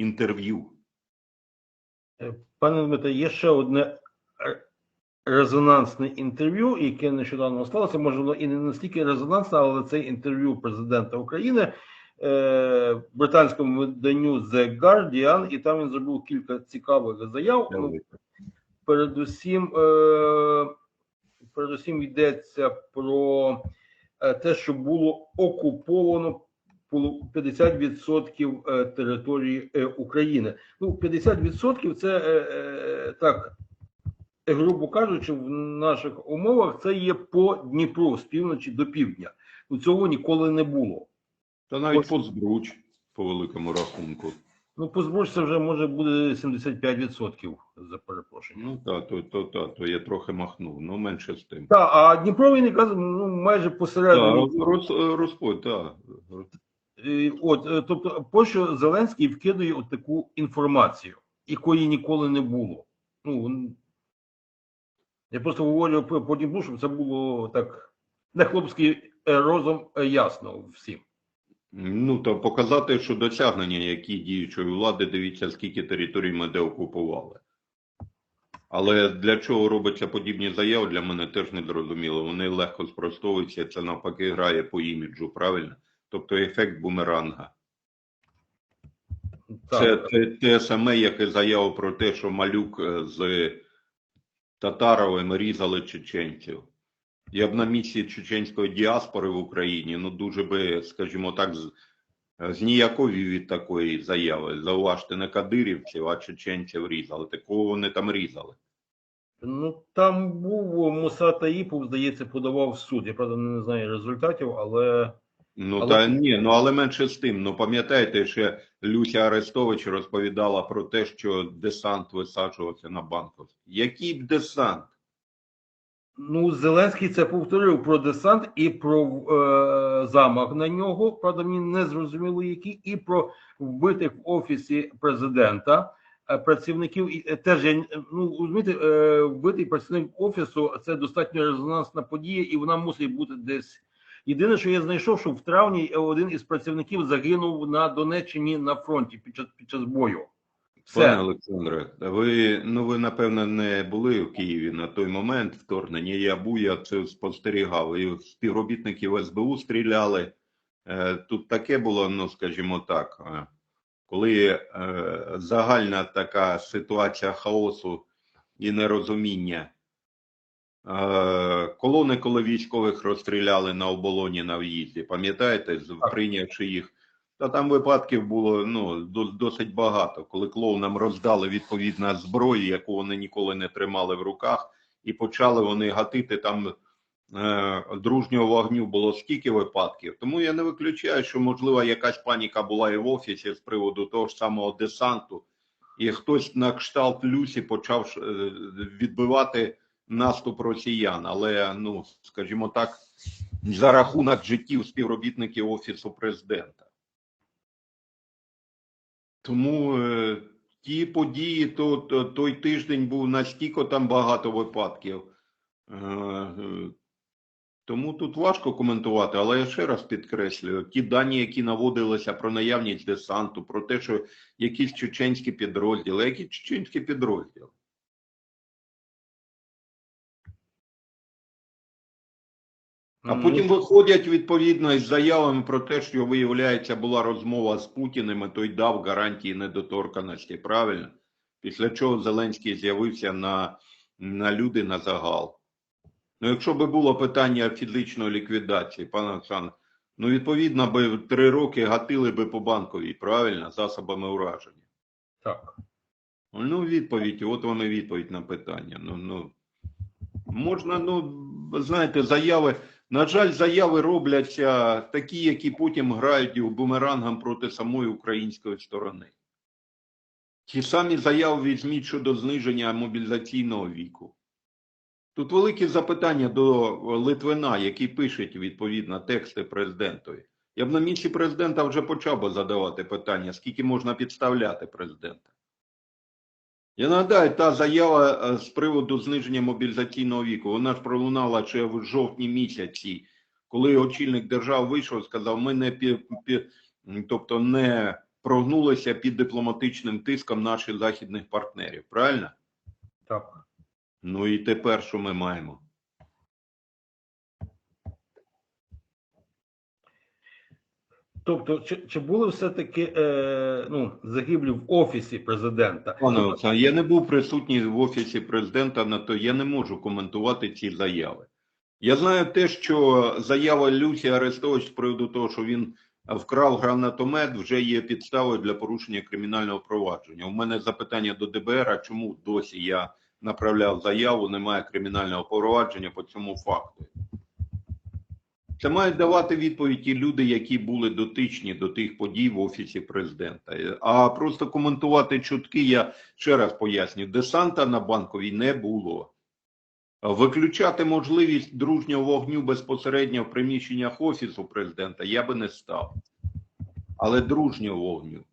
інтерв'ю. Пане Дмитре, є ще одне резонансне інтерв'ю, яке нещодавно сталося. Може, воно і не настільки резонансне, але це інтерв'ю президента України е, британському виданню The Guardian, і там він зробив кілька цікавих заяв. Ну, передусім, е, передусім йдеться про е, те, що було окуповано 50% е, території е, України. Ну, 50% це е, так, грубо кажучи, в наших умовах це є по Дніпру з півночі до півдня. Ну, цього ніколи не було. Та навіть по збруч, по великому рахунку. Ну, по Збруч це вже може буде 75% за перепрошення. Ну так, то, то, то, то я трохи махнув, ну менше з тим. Так, а Дніпро він якраз ну, майже Так, посередині. роз, розпод, так. Е, От, е, тобто, пощо Зеленський вкидає от таку інформацію, якої ніколи не було. Ну, я просто говорю по, Дніпру, щоб це було так не хлопський е, розум ясно всім. Ну, то показати, що досягнення, які діючої влади, дивіться, скільки територій ми деокупували. Але для чого робиться подібні заяви, для мене теж не зрозуміло. Вони легко спростовуються, це навпаки грає по іміджу, правильно? Тобто ефект бумеранга. Так, це те саме, як і заява про те, що малюк е, з Татаровим різали чеченців. Я б на місці чеченської діаспори в Україні, ну дуже би, скажімо так, е, зніяковів від такої заяви. Зауважте, не кадирівців, а чеченців різали. Такого вони там різали. ну там був Муса Таїпов, здається, подавав в суд. Я правда не знаю результатів, але Ну Але- та ні, ну але менше з тим. Ну пам'ятаєте, ще Люся Арестович розповідала про те, що десант висаджувався на Банковськ. Який б десант? Ну, Зеленський це повторив про десант і про е, замах на нього. Правда, мені не зрозуміло, який, і про вбитих в офісі президента е, працівників. І е, теж я ну розумієте, е, вбитий працівник офісу це достатньо резонансна подія, і вона мусить бути десь. Єдине, що я знайшов, що в травні один із працівників загинув на Донеччині на фронті під час під час бою. Пане Олександре, ви ну ви напевно не були в Києві на той момент вторгнення. Я був, я це спостерігав. І співробітників СБУ стріляли. Е, Тут таке було, ну скажімо так, е, коли е, загальна така ситуація хаосу і нерозуміння. Е, Колони, коли військових розстріляли на оболоні на в'їзді, пам'ятаєте, прийнявши їх? Та там випадків було ну досить багато, коли клоунам роздали відповідна зброю, яку вони ніколи не тримали в руках, і почали вони гатити там е, дружнього вогню. Було скільки випадків. Тому я не виключаю, що можливо якась паніка була і в офісі з приводу того ж самого десанту, і хтось на кшталт Люсі почав е, відбивати наступ росіян. Але ну скажімо так, за рахунок життів співробітників офісу президента. Тому е, ті події, то, то той тиждень був настільки там багато випадків. Е, е, тому тут важко коментувати, але я ще раз підкреслюю: ті дані, які наводилися про наявність десанту, про те, що якісь чеченські підрозділи, які чеченські підрозділи. А потім виходять відповідно із заявами про те, що виявляється була розмова з Путіним, і той дав гарантії недоторканості. Правильно? Після чого Зеленський з'явився на, на люди на загал. Ну, якщо би було питання фізичної ліквідації, пане Олександр, ну відповідно би три роки гатили би по банковій, правильно, засобами ураження. так. Ну, відповідь, от вони відповідь на питання. Ну, ну, можна, ну, знаєте, заяви. На жаль, заяви робляться такі, які потім грають і бумерангом проти самої української сторони. Ті самі заяви візьміть щодо зниження мобілізаційного віку. Тут великі запитання до Литвина, який пише відповідно тексти президентові. Я б на місці президента вже почав би задавати питання, скільки можна підставляти президента. Я нагадаю, та заява е, з приводу зниження мобілізаційного віку, вона ж пролунала ще в жовтні місяці, коли очільник держави вийшов і сказав, ми не пі, пі, тобто не прогнулися під дипломатичним тиском наших західних партнерів. Правильно? Так. Ну і тепер що ми маємо? Тобто, чи, чи були все-таки е, ну, загиблі в офісі президента? Пане Олександр, я не був присутній в офісі президента, на то я не можу коментувати ці заяви. Я знаю те, що заява Люсі Арестович з приводу того, що він вкрав гранатомет, вже є підставою для порушення кримінального провадження. У мене запитання до ДБР, а чому досі я направляв заяву, немає кримінального провадження по цьому факту. Це мають давати відповідь ті люди, які були дотичні до тих подій в офісі президента. А просто коментувати чутки, я ще раз поясню, десанта на банковій не було. Виключати можливість дружнього вогню безпосередньо в приміщеннях офісу президента я би не став. Але дружнього вогню.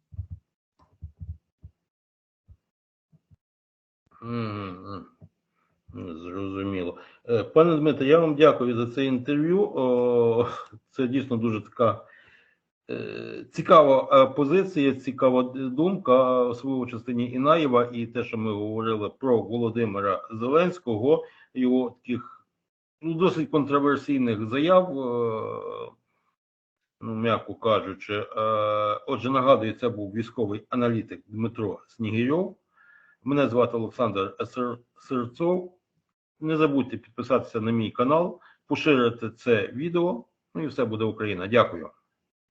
Зрозуміло. Е, Пане Дмитре, я вам дякую за це інтерв'ю. Це дійсно дуже така е, цікава е, позиція, цікава думка, особливо в частині Інаєва, і те, що ми говорили про Володимира Зеленського, його таких ну, досить контроверсійних заяв, ну, м'яко кажучи. Отже, нагадую, це був військовий аналітик Дмитро Снігирьов. Мене звати Олександр Сер- Серцов. Не забудьте підписатися на мій канал, поширити це відео. Ну і все буде Україна. Дякую.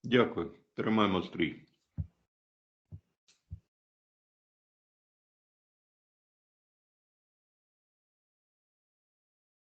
Дякую. Тримаємо стрій.